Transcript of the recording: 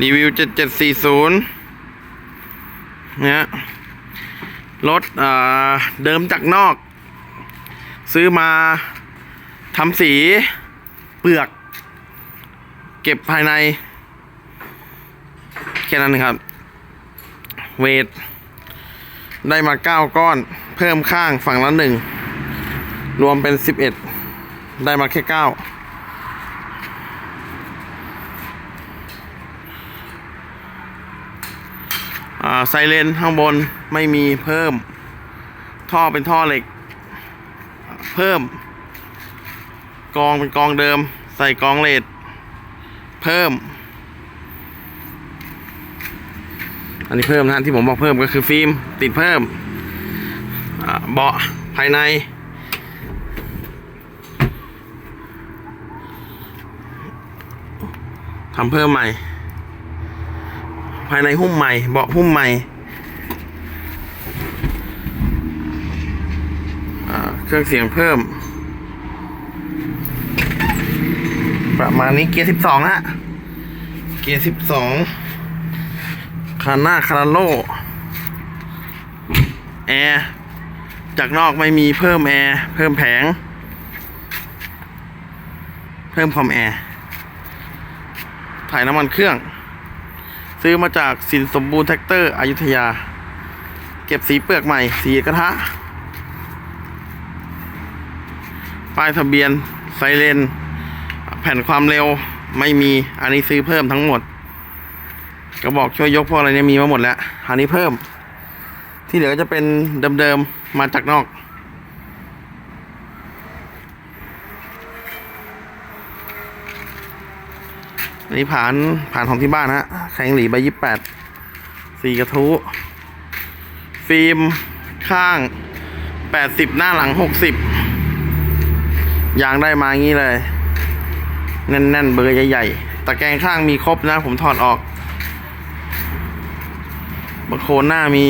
รีวิว 7740เนี่ยรถเดิมจากนอก ซื้อมาทำสีเปลือก เก็บภายใน แค่นั้นครับ เวท ได้มา 9 ก้อน เพิ่มข้างฝั่งละหนึ่ง รวมเป็น 11 ได้มาแค่ 9 ไซเลนข้างบนไม่มีเพิ่ม ท่อเป็นท่อเหล็ก เพิ่ม กองเป็นกองเดิม ใส่กองเลดเพิ่ม อันนี้เพิ่มนะที่ผมบอกเพิ่มก็คือฟิล์มติดเพิ่มเบาะภายใน ทำเพิ่มใหม่ ภายในหุ้มใหม่ เบาะหุ้มใหม่เครื่องเสียงเพิ่ม ประมาณนี้เกียร์สิบสองฮะ เกียร์สิบสองคาน่าคาราโลแอร์จากนอกไม่มีเพิ่มแอร์เพิ่มแผง เพิ่มความแอร์ถ่ายน้ำมันเครื่อง ซื้อมาจากสินสมบูรณ์แท็กเตอร์อยุธยา เก็บสีเปลือกใหม่ สีกระทะ ป้ายทะเบียน ไซเรน แผ่นความเร็วไม่มี อันนี้ซื้อเพิ่มทั้งหมด กระบอกช่วยยกพวกอะไรเนี่ยมีมาหมดแล้ว อันนี้เพิ่ม ที่เหลือจะเป็นเดิมๆ มาจากนอก อันนี้ผ่านผ่านของที่บ้านฮะแข็งหลีใบยี่แปดสี่กระทู้ฟิล์มข้างแปดสิบหน้าหลังหกสิบยางได้มางี้เลย แน่นๆ เบอร์ใหญ่ๆตะแกรงข้างมีครบนะ ผมถอดออกบะโคนหน้ามี